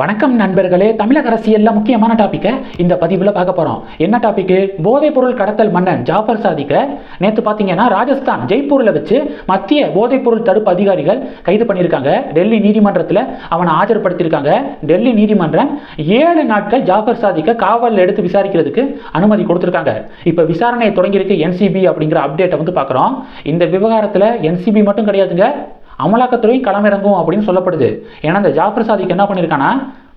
வணக்கம் நண்பர்களே. தமிழக அரசியல்ல முக்கியமான டாப்பிக்கை இந்த பதிவில் பார்க்க போறோம். என்ன டாபிக்கு போதைப் பொருள் கடத்தல் மன்னன் ஜாஃபர் சாதிக்க. நேற்று பார்த்தீங்கன்னா ராஜஸ்தான் ஜெய்ப்பூரில் வச்சு மத்திய போதைப் பொருள் தடுப்பு அதிகாரிகள் கைது பண்ணியிருக்காங்க. டெல்லி நீதிமன்றத்தில் அவனை ஆஜர்படுத்தியிருக்காங்க. டெல்லி நீதிமன்றம் ஏழு நாட்கள் ஜாஃபர் சாதிக்க காவலில் எடுத்து விசாரிக்கிறதுக்கு அனுமதி கொடுத்துருக்காங்க. இப்போ விசாரணையை தொடங்கியிருக்கு என்சிபி அப்படிங்கிற அப்டேட்டை வந்து பார்க்குறோம். இந்த விவகாரத்தில் என்சிபி மட்டும் கிடையாதுங்க. அமலாக்கத்துறை களமிறங்கும் அப்படின்னு சொல்லப்படுது. ஏன்னா இந்த ஜாஃபர் சாதிக் என்ன பண்ணியிருக்கான்னா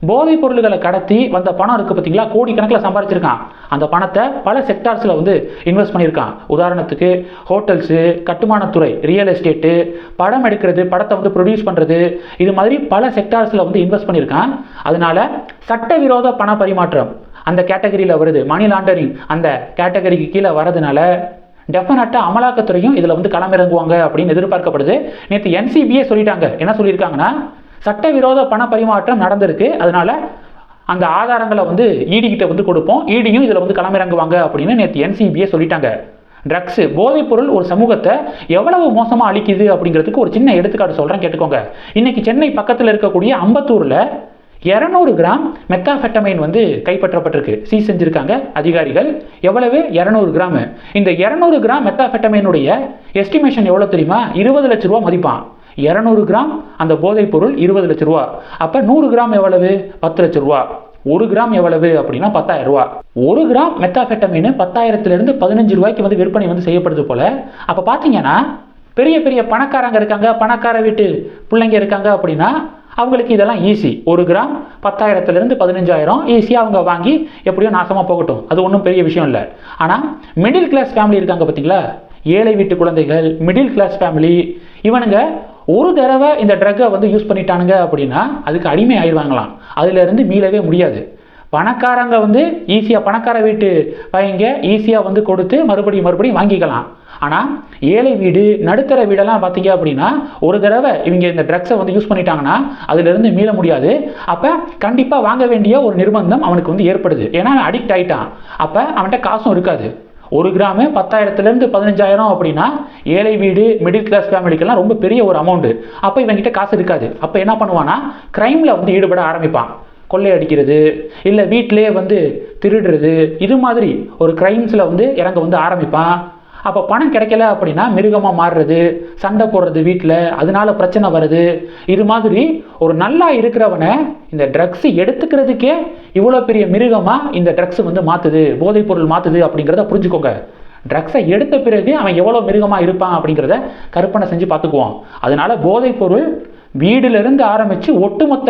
போதைப் பொருள்களை கடத்தி வந்த பணம் இருக்குது பார்த்தீங்களா? கோடிக்கணக்கில் சம்பாரிச்சிருக்கான். அந்த பணத்தை பல செக்டார்ஸில் வந்து இன்வெஸ்ட் பண்ணியிருக்கான். உதாரணத்துக்கு ஹோட்டல்ஸு கட்டுமானத்துறை ரியல் எஸ்டேட்டு படம் எடுக்கிறது படத்தை வந்து ப்ரொடியூஸ் பண்ணுறது இது மாதிரி பல செக்டார்ஸில் வந்து இன்வெஸ்ட் பண்ணியிருக்கான். அதனால சட்டவிரோத பண பரிமாற்றம் அந்த கேட்டகரியில் வருது. மணி லாண்டரிங் அந்த கேட்டகரிக்கு கீழே வரதுனால டெஃபினட்டாக அமலாக்கத்துறையும் இதில் வந்து களமிறங்குவாங்க அப்படின்னு எதிர்பார்க்கப்படுது. நேற்று என்சிபியே சொல்லிட்டாங்க. என்ன சொல்லியிருக்காங்கன்னா சட்டவிரோத பண பரிமாற்றம் நடந்திருக்கு. அதனால அந்த ஆதாரங்களை வந்து ஈடி வந்து கொடுப்போம். ஈடியும் இதில் வந்து களமிறங்குவாங்க அப்படின்னு நேற்று என்சிபியே சொல்லிட்டாங்க. ட்ரக்ஸு போதைப்பொருள் ஒரு சமூகத்தை எவ்வளவு மோசமாக அழிக்குது அப்படிங்கிறதுக்கு ஒரு சின்ன எடுத்துக்காட்டு சொல்கிறேன் கேட்டுக்கோங்க. இன்றைக்கி சென்னை பக்கத்தில் இருக்கக்கூடிய அம்பத்தூரில் இரநூறு கிராம் மெத்தாஃபெட்டமைன் வந்து கைப்பற்றப்பட்டிருக்கு. சீ செஞ்சிருக்காங்க அதிகாரிகள். எவ்வளவு? இரநூறு கிராம். இந்த இரநூறு கிராம் மெத்தாஃபெட்டமைனுடைய எஸ்டிமேஷன் எவ்வளோ தெரியுமா? இருபது லட்ச ரூபா மதிப்பான். இரநூறு கிராம் அந்த போதைப் பொருள் இருபது லட்ச ரூபா. அப்போ நூறு கிராம் எவ்வளவு? பத்து லட்ச ரூபா. ஒரு கிராம் எவ்வளவு? அப்படின்னா பத்தாயிரம் ரூபா. ஒரு கிராம் மெத்தாஃபெட்டமின் பத்தாயிரத்திலிருந்து பதினஞ்சு ரூபாய்க்கு வந்து விற்பனை வந்து செய்யப்படுது போல. அப்போ பார்த்தீங்கன்னா பெரிய பெரிய பணக்காரங்க இருக்காங்க. பணக்கார வீட்டு பிள்ளைங்க இருக்காங்க அப்படின்னா அவங்களுக்கு இதெல்லாம் ஈஸி ஒரு கிராம் பத்தாயிரத்துலேருந்து பதினஞ்சாயிரம் ஈஸியாக அவங்க வாங்கி எப்படியோ நாசமாக போகட்டும். அது ஒன்றும் பெரிய விஷயம் இல்லை. ஆனால் மிடில் கிளாஸ் ஃபேமிலி இருக்காங்க பார்த்தீங்களா ஏழை வீட்டு குழந்தைகள் மிடில் கிளாஸ் ஃபேமிலி இவனுங்க ஒரு தடவை இந்த ட்ரக்கை வந்து யூஸ் பண்ணிட்டானுங்க அப்படின்னா அதுக்கு அடிமை ஆயிடுவாங்களாம். அதுலேருந்து மீளவே முடியாது. பணக்காரங்க வந்து ஈஸியாக பணக்கார வீட்டு பையங்க ஈஸியாக வந்து கொடுத்து மறுபடியும் மறுபடியும் வாங்கிக்கலாம். ஆனால் ஏழை வீடு நடுத்தர வீடெல்லாம் பார்த்தீங்க அப்படின்னா ஒரு தடவை இவங்க இந்த ட்ரக்ஸை வந்து யூஸ் பண்ணிட்டாங்கன்னா அதுலேருந்து மீள முடியாது. அப்போ கண்டிப்பாக வாங்க வேண்டிய ஒரு நிர்பந்தம் அவனுக்கு வந்து ஏற்படுது. ஏன்னா அடிக்ட் ஆகிட்டான் அப்போ அவன்கிட்ட காசும் இருக்காது. ஒரு கிராமு பத்தாயிரத்துலேருந்து பதினஞ்சாயிரம் அப்படின்னா ஏழை வீடு மிடில் கிளாஸ் ஃபேமிலிக்கெல்லாம் ரொம்ப பெரிய ஒரு அமௌண்ட்டு அப்போ இவன்கிட்ட காசு இருக்காது. அப்போ என்ன பண்ணுவான்னா க்ரைமில் வந்து ஈடுபட ஆரம்பிப்பான். கொள்ளையடிக்கிறது இல்லை வீட்டிலே வந்து திருடுறது இது மாதிரி ஒரு க்ரைம்ஸில் வந்து இறங்க வந்து ஆரம்பிப்பான். அப்போ பணம் கிடைக்கல அப்படின்னா மிருகமாக மாறுறது சண்டை போடுறது வீட்டில் அதனால பிரச்சனை வருது. இது மாதிரி ஒரு நல்லா இருக்கிறவனை இந்த ட்ரக்ஸ் எடுத்துக்கிறதுக்கே இவ்வளோ பெரிய மிருகமாக இந்த ட்ரக்ஸ் வந்து மாற்றுது போதைப் பொருள் மாற்றுது அப்படிங்கிறத புரிஞ்சுக்கோங்க. ட்ரக்ஸை எடுத்த பிறகு அவன் எவ்வளோ மிருகமாக இருப்பான் அப்படிங்கிறத கற்பனை செஞ்சு பார்த்துக்குவான். அதனால போதைப் பொருள் வீடிலிருந்து ஆரம்பித்து ஒட்டுமொத்த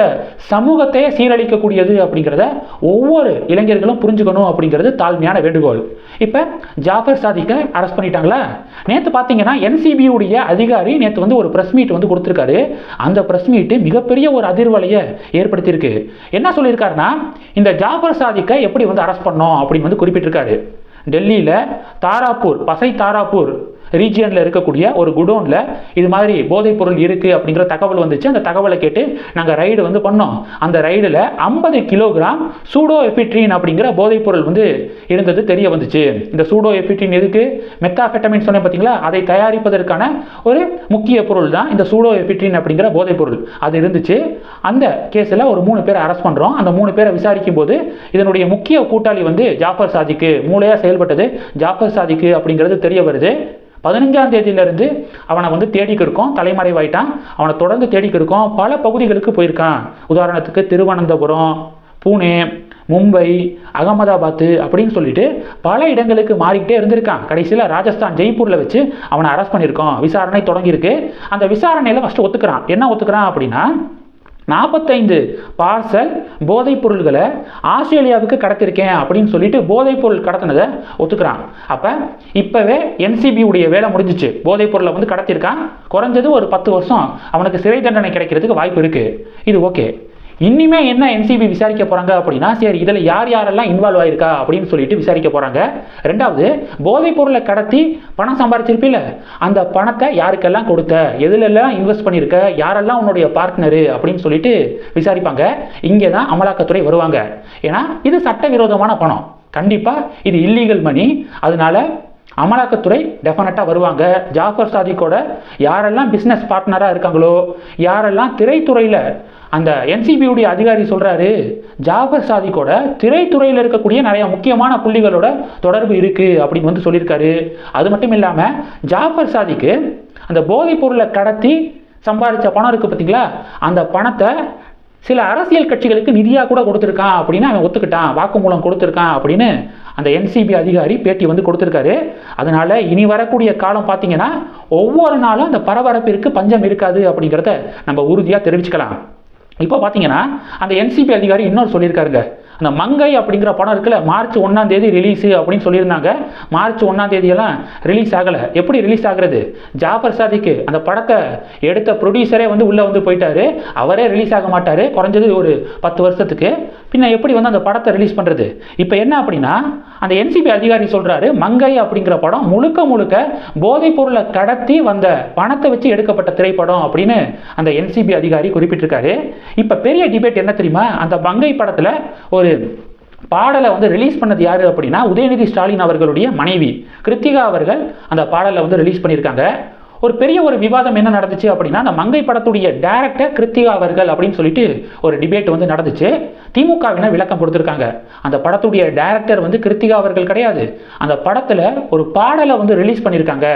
சமூகத்தையே சீரழிக்கக்கூடியது அப்படிங்கிறத ஒவ்வொரு இளைஞர்களும் புரிஞ்சுக்கணும் அப்படிங்கிறது தாழ்மையான வேண்டுகோள். இப்போ ஜாஃபர் சாதிக்க அரெஸ்ட் பண்ணிட்டாங்களா? நேற்று பார்த்தீங்கன்னா என்சிபியுடைய அதிகாரி நேற்று வந்து ஒரு ப்ரெஸ் மீட் வந்து கொடுத்துருக்காரு. அந்த ப்ரெஸ் மீட்டு மிகப்பெரிய ஒரு அதிர்வலையை ஏற்படுத்தியிருக்கு. என்ன சொல்லியிருக்காருன்னா இந்த ஜாஃபர் சாதிக்க எப்படி வந்து அரெஸ்ட் பண்ணோம் அப்படின்னு வந்து குறிப்பிட்டிருக்காரு. டெல்லியில் தாராப்பூர் பசை தாராப்பூர் ரீஜியனில் இருக்கக்கூடிய ஒரு குடோனில் இது மாதிரி போதைப் பொருள் இருக்குது அப்படிங்கிற தகவல் வந்துச்சு. அந்த தகவலை கேட்டு நாங்கள் ரைடு வந்து பண்ணோம். அந்த ரைடில் ஐம்பது கிலோகிராம் சூடோ எஃபிட்ரின் அப்படிங்கிற போதைப் பொருள் வந்து இருந்தது தெரிய வந்துச்சு. இந்த சூடோ எஃபிட்ரின் எதுக்கு? மெத்தாஃபெட்டமின் சொன்னேன் பார்த்தீங்களா அதை தயாரிப்பதற்கான ஒரு முக்கிய பொருள் தான் இந்த சூடோ எஃபிட்ரின் அப்படிங்கிற போதைப் பொருள் அது இருந்துச்சு. அந்த கேஸில் ஒரு மூணு பேரை அரெஸ்ட் பண்ணுறோம் அந்த மூணு பேரை விசாரிக்கும் போது இதனுடைய முக்கிய கூட்டாளி வந்து ஜாஃபர் சாதிக்கு மூளையாக செயல்பட்டது ஜாஃபர் சாதிக்கு அப்படிங்கிறது தெரிய வருது. பதினஞ்சாம் தேதியிலிருந்து அவனை வந்து தேடிக்கிருக்கோம் தலைமறைவாயிட்டான். அவனை தொடர்ந்து தேடிக்கிருக்கோம் பல பகுதிகளுக்கு போயிருக்கான். உதாரணத்துக்கு திருவனந்தபுரம் பூனே மும்பை அகமதாபாத்து அப்படின்னு சொல்லிட்டு பல இடங்களுக்கு மாறிக்கிட்டே இருந்திருக்கான். கடைசியில் ராஜஸ்தான் ஜெய்ப்பூரில் வச்சு அவனை அரெஸ்ட் பண்ணியிருக்கோம் விசாரணை தொடங்கியிருக்கு. அந்த விசாரணையில் ஃபஸ்ட்டு ஒத்துக்கிறான். என்ன ஒத்துக்கிறான் அப்படின்னா நாற்பத்தைந்து பார்சல் போதைப் பொருள்களை ஆஸ்திரேலியாவுக்கு கடத்திருக்கேன் அப்படின்னு சொல்லிட்டு போதைப் பொருள் கடத்தினதை ஒத்துக்கிறான். அப்போ இப்போவே என்சிபியுடைய வேலை முடிஞ்சிச்சு. போதைப் பொருளை வந்து கடத்திருக்கான் குறைஞ்சது ஒரு பத்து வருஷம் அவனுக்கு சிறை தண்டனை கிடைக்கிறதுக்கு வாய்ப்பு இருக்குது இது ஓகே இனிமே என்ன என்சிபி விசாரிக்க போறாங்க அப்படின்னா சரி இதில் யார் யாரெல்லாம் இன்வால்வ் ஆயிருக்கா அப்படின்னு சொல்லிட்டு விசாரிக்க போறாங்க. ரெண்டாவது போதைப் பொருளை கடத்தி பணம் சம்பாரிச்சிருப்பில்ல அந்த பணத்தை யாருக்கெல்லாம் கொடுத்த? எதுலெல்லாம் இன்வெஸ்ட் பண்ணியிருக்க யாரெல்லாம் உன்னுடைய பார்ட்னரு அப்படின்னு சொல்லிட்டு விசாரிப்பாங்க. இங்கே தான் அமலாக்கத்துறை வருவாங்க. ஏன்னா இது சட்டவிரோதமான பணம். கண்டிப்பாக இது இல்லீகல் மணி அதனால அமலாக்கத்துறை டெஃபினட்டாக வருவாங்க. ஜாஃபர் சாதிக்கோட யாரெல்லாம் பிஸ்னஸ் பார்ட்னராக இருக்காங்களோ யாரெல்லாம் திரைத்துறையில் அந்த என்சிபியுடைய அதிகாரி சொல்கிறாரு ஜாஃபர் சாதிக்கோட திரைத்துறையில் இருக்கக்கூடிய நிறைய முக்கியமான புள்ளிகளோட தொடர்பு இருக்குது அப்படின்னு வந்து சொல்லியிருக்காரு. அது மட்டும் இல்லாமல் ஜாஃபர் சாதிக்கு அந்த போதைப் பொருளை கடத்தி சம்பாதிச்ச பணம் இருக்குது பார்த்தீங்களா அந்த பணத்தை சில அரசியல் கட்சிகளுக்கு நிதியாக கூட கொடுத்துருக்கான் அப்படின்னு அவன் ஒத்துக்கிட்டான். வாக்குமூலம் கொடுத்துருக்கான் அப்படின்னு அந்த என்சிபி அதிகாரி பேட்டி வந்து கொடுத்துருக்காரு. அதனால இனி வரக்கூடிய காலம் பார்த்தீங்கன்னா ஒவ்வொரு நாளும் அந்த பரபரப்பிற்கு பஞ்சம் இருக்காது அப்படிங்கிறத நம்ம உறுதியாக தெரிவிச்சுக்கலாம். இப்போ பார்த்தீங்கன்னா அந்த என்சிபி அதிகாரி இன்னொரு சொல்லியிருக்காருங்க. அந்த மங்கை அப்படிங்கிற படம் இருக்குல்ல மார்ச் ஒன்றாம் தேதி ரிலீஸு அப்படின்னு சொல்லியிருந்தாங்க. மார்ச் ஒன்றாம் தேதியெல்லாம் ரிலீஸ் ஆகலை. எப்படி ரிலீஸ் ஆகுறது? ஜாஃபர் சாதிக்கு அந்த படத்தை எடுத்த ப்ரொடியூசரே வந்து உள்ளே வந்து போயிட்டாரு. அவரே ரிலீஸ் ஆக மாட்டார். குறைஞ்சது ஒரு பத்து வருஷத்துக்கு. பின்ன எப்படி வந்து அந்த படத்தை ரிலீஸ் பண்ணுறது இப்போ என்ன அப்படின்னா அந்த என்சிபி அதிகாரி சொல்கிறாரு மங்கை அப்படிங்கிற படம் முழுக்க முழுக்க போதைப் பொருளை கடத்தி வந்த பணத்தை வச்சு எடுக்கப்பட்ட திரைப்படம் அப்படின்னு அந்த என்சிபி அதிகாரி குறிப்பிட்டிருக்காரு. இப்போ பெரிய டிபேட் என்ன தெரியுமா? அந்த மங்கை படத்தில் ஒரு பாடலை வந்து ரிலீஸ் பண்ணது யாரு அப்படின்னா உதயநிதி ஸ்டாலின் அவர்களுடைய மனைவி. கிருத்திகா அவர்கள் அந்த பாடலை வந்து ரிலீஸ் பண்ணியிருக்காங்க. ஒரு பெரிய ஒரு விவாதம் என்ன நடந்துச்சு அப்படின்னா அந்த மங்கை படத்துடைய டேரக்டர் கிருத்திகா அவர்கள் அப்படின்னு சொல்லிட்டு ஒரு டிபேட் வந்து நடந்துச்சு. திமுகவினர் விளக்கம் கொடுத்துருக்காங்க. அந்த படத்துடைய டேரக்டர் வந்து கிருத்திகா அவர்கள் கிடையாது. அந்த படத்தில் ஒரு பாடலை வந்து ரிலீஸ் பண்ணியிருக்காங்க.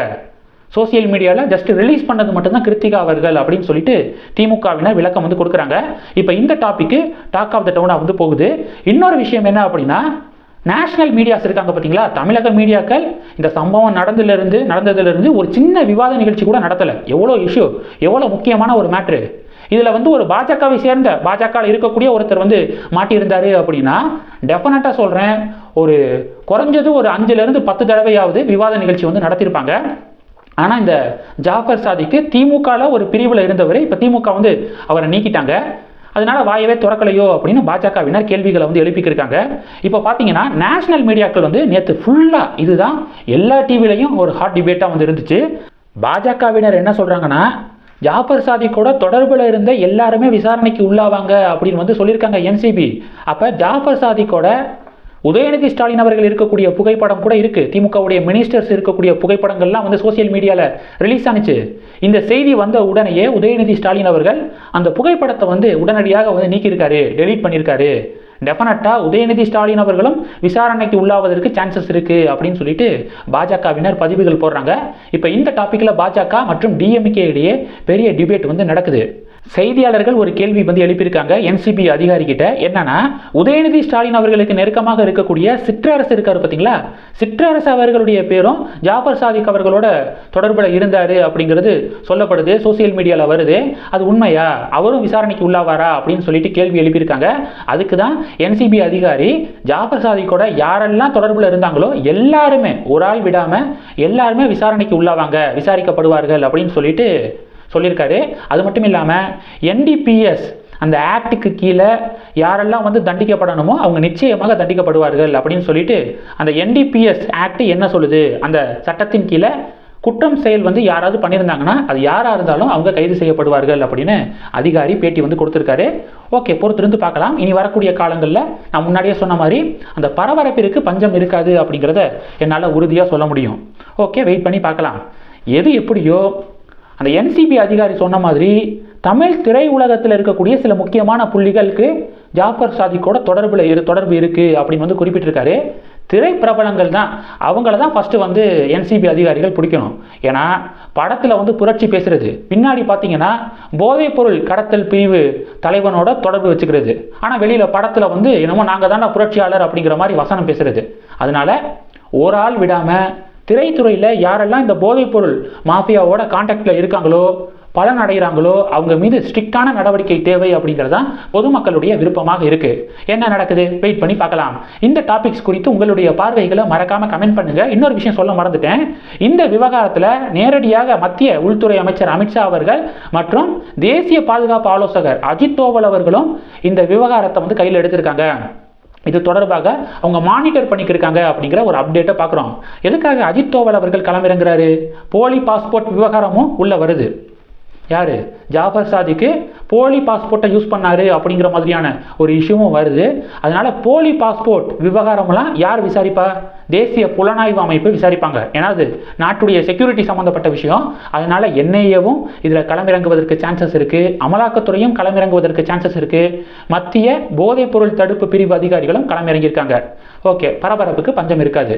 சோசியல் மீடியாவில் ஜஸ்ட் ரிலீஸ் பண்ணது மட்டும்தான் கிருத்திகா அவர்கள் அப்படின்னு சொல்லிட்டு திமுகவினர் விளக்கம் வந்து கொடுக்குறாங்க. இப்போ இந்த டாப்பிக்கு டாக் ஆஃப் த டவுனாக வந்து போகுது. இன்னொரு விஷயம் என்ன அப்படின்னா நேஷ்னல் மீடியாஸ் இருக்காங்க பார்த்தீங்களா தமிழக மீடியாக்கள் இந்த சம்பவம் நடந்ததுலேருந்து நடந்ததுலேருந்து ஒரு சின்ன விவாத நிகழ்ச்சி கூட நடத்தலை. எவ்வளோ இஷ்யூ எவ்வளோ முக்கியமான ஒரு மேட்ரு இதில் வந்து ஒரு பாஜகவை சேர்ந்த பாஜக இருக்கக்கூடிய ஒருத்தர் வந்து மாட்டியிருந்தார் அப்படின்னா டெஃபினட்டாக சொல்கிறேன் ஒரு குறைஞ்சது ஒரு அஞ்சுலேருந்து பத்து தடவையாவது விவாத நிகழ்ச்சி வந்து நடத்தியிருப்பாங்க ஆனால் இந்த ஜாஃபர் சாதிக்கு திமுகவில் ஒரு பிரிவில் இருந்தவர் இப்போ திமுக வந்து அவரை நீக்கிட்டாங்க. அதனால வாயவே திறக்கலையோ அப்படின்னு பாஜகவினர் கேள்விகளை வந்து எழுப்பிக்கிருக்காங்க. இப்போ பார்த்தீங்கன்னா நேஷனல் மீடியாக்கள் வந்து நேற்று ஃபுல்லாக இதுதான். எல்லா டிவிலையும் ஒரு ஹாட் டிபேட்டாக வந்து இருந்துச்சு. பாஜகவினர் என்ன சொல்கிறாங்கன்னா ஜாஃபர் சாதிக்கோட தொடர்பில் இருந்த எல்லாருமே விசாரணைக்கு உள்ளாவாங்க அப்படின்னு வந்து சொல்லியிருக்காங்க என்சிபி அப்போ ஜாஃபர் சாதிக்கோட உதயநிதி ஸ்டாலின் அவர்கள் இருக்கக்கூடிய புகைப்படம் கூட இருக்குது திமுகவுடைய மினிஸ்டர்ஸ் இருக்கக்கூடிய புகைப்படங்கள்லாம் வந்து சோசியல் மீடியாவில் ரிலீஸ் ஆனிச்சு. இந்த செய்தி வந்த உடனேயே உதயநிதி ஸ்டாலின் அவர்கள் அந்த புகைப்படத்தை வந்து உடனடியாக வந்து நீக்கியிருக்காரு டெலீட் பண்ணியிருக்காரு. டெஃபினட்டாக உதயநிதி ஸ்டாலின் அவர்களும் விசாரணைக்கு உள்ளாவதற்கு சான்சஸ் இருக்குது அப்படின்னு சொல்லிட்டு பாஜகவினர் பதிவுகள் போடுறாங்க. இப்போ இந்த டாப்பிக்கில் பாஜக மற்றும் டிஎம்கே இடையே பெரிய டிபேட் வந்து நடக்குது. செய்தியாளர்கள் ஒரு கேள்வி வந்து எழுப்பியிருக்காங்க. என்சிபி அதிகாரி கிட்ட என்னன்னா உதயநிதி ஸ்டாலின் அவர்களுக்கு நெருக்கமாக இருக்கக்கூடிய சிற்றரசு இருக்காரு பார்த்தீங்களா சிற்றரசு அவர்களுடைய பேரும் ஜாஃபர் சாதிக் அவர்களோட தொடர்பில் இருந்தார் அப்படிங்கிறது சொல்லப்படுது. சோசியல் மீடியாவில் வருது. அது உண்மையா? அவரும் விசாரணைக்கு உள்ளாவாரா? அப்படின்னு சொல்லிட்டு கேள்வி எழுப்பியிருக்காங்க. அதுக்கு தான் என்சிபி அதிகாரி ஜாஃபர் சாதிக்கோட யாரெல்லாம் தொடர்பில் இருந்தாங்களோ எல்லாருமே ஒரு ஆள் விடாமல் எல்லாருமே விசாரணைக்கு உள்ளாவாங்க. விசாரிக்கப்படுவார்கள் அப்படின்னு சொல்லிட்டு சொல்லியிருக்காரு. அது மட்டும் இல்லாமல் என்டிபிஎஸ் அந்த ஆக்டுக்கு கீழே யாரெல்லாம் வந்து தண்டிக்கப்படணுமோ அவங்க நிச்சயமாக தண்டிக்கப்படுவார்கள் அப்படின்னு சொல்லிட்டு அந்த என்டிபிஎஸ் ஆக்ட் என்ன சொல்லுது? அந்த சட்டத்தின் கீழே குற்றம் செயல் வந்து யாராவது பண்ணியிருந்தாங்கன்னா அது யாராக இருந்தாலும் அவங்க கைது செய்யப்படுவார்கள் அப்படின்னு அதிகாரி பேட்டி வந்து கொடுத்துருக்காரு. ஓகே பொறுத்திருந்து பார்க்கலாம். இனி வரக்கூடிய காலங்களில் நான் முன்னாடியே சொன்ன மாதிரி அந்த பரபரப்பிற்கு பஞ்சம் இருக்காது அப்படிங்கிறத என்னால் உறுதியாக சொல்ல முடியும். ஓகே வெயிட் பண்ணி பார்க்கலாம். எது எப்படியோ அந்த என்சிபி அதிகாரி சொன்ன மாதிரி தமிழ் திரையுலகத்தில் இருக்கக்கூடிய சில முக்கியமான புள்ளிகளுக்கு ஜாஃபர் சாதிக்கோட தொடர்பில் இரு தொடர்பு இருக்குது அப்படின்னு வந்து குறிப்பிட்டிருக்காரு. திரை பிரபலங்கள் தான். அவங்கள தான் ஃபஸ்ட்டு வந்து என்சிபி அதிகாரிகள் பிடிக்கணும். ஏன்னா படத்தில் வந்து புரட்சி பேசுகிறது பின்னாடி பார்த்தீங்கன்னா போதைப்பொருள் கடத்தல் பிரிவு தலைவனோட தொடர்பு வச்சுக்கிறது. ஆனால் வெளியில் படத்தில் வந்து என்னமோ நாங்கள் தானே புரட்சியாளர் அப்படிங்கிற மாதிரி வசனம் பேசுகிறது அதனால் ஒரு ஆள் விடாமல் திரைத்துறையில் யாரெல்லாம் இந்த போதைப்பொருள் மாஃபியாவோட காண்டாக்டில் இருக்காங்களோ பலன் அடைகிறாங்களோ அவங்க மீது ஸ்ட்ரிக்டான நடவடிக்கை தேவை அப்படிங்கிறது தான் பொதுமக்களுடைய விருப்பமாக இருக்கு. என்ன நடக்குது? வெயிட் பண்ணி பார்க்கலாம். இந்த டாபிக்ஸ் குறித்து உங்களுடைய பார்வைகளை மறக்காம கமெண்ட் பண்ணுங்க. இன்னொரு விஷயம் சொல்ல மறந்துட்டேன். இந்த விவகாரத்தில் நேரடியாக மத்திய உள்துறை அமைச்சர் அமித்ஷா அவர்கள் மற்றும் தேசிய பாதுகாப்பு ஆலோசகர் அஜித் தோவல் அவர்களும் இந்த விவகாரத்தை வந்து கையில் எடுத்திருக்காங்க. இது தொடர்பாக அவங்க மானிட்டர் பண்ணிக்கிருக்காங்க அப்படிங்கிற ஒரு அப்டேட்டை பார்க்குறோம். எதுக்காக அஜித் தோவல் அவர்கள் களமிறங்குறாரு? போலி பாஸ்போர்ட் விவகாரமும் உள்ளே வருது. யார்? ஜாஃபர் சாதிக்கு போலி பாஸ்போர்ட்டை யூஸ் பண்ணாரு அப்படிங்கிற மாதிரியான ஒரு இஷ்யூவும் வருது. அதனால் போலி பாஸ்போர்ட் விவகாரம்லாம் யார் விசாரிப்பா? தேசிய புலனாய்வு அமைப்பு விசாரிப்பாங்க. ஏன்னா அது நாட்டுடைய செக்யூரிட்டி சம்மந்தப்பட்ட விஷயம். அதனால் என்ஐஏவும் இதில் களமிறங்குவதற்கு சான்சஸ் இருக்கு. அமலாக்கத்துறையும் களமிறங்குவதற்கு சான்சஸ் இருக்குது மத்திய போதைப்பொருள் தடுப்பு பிரிவு அதிகாரிகளும் களமிறங்கியிருக்காங்க. ஓகே பரபரப்புக்கு பஞ்சம் இருக்காது.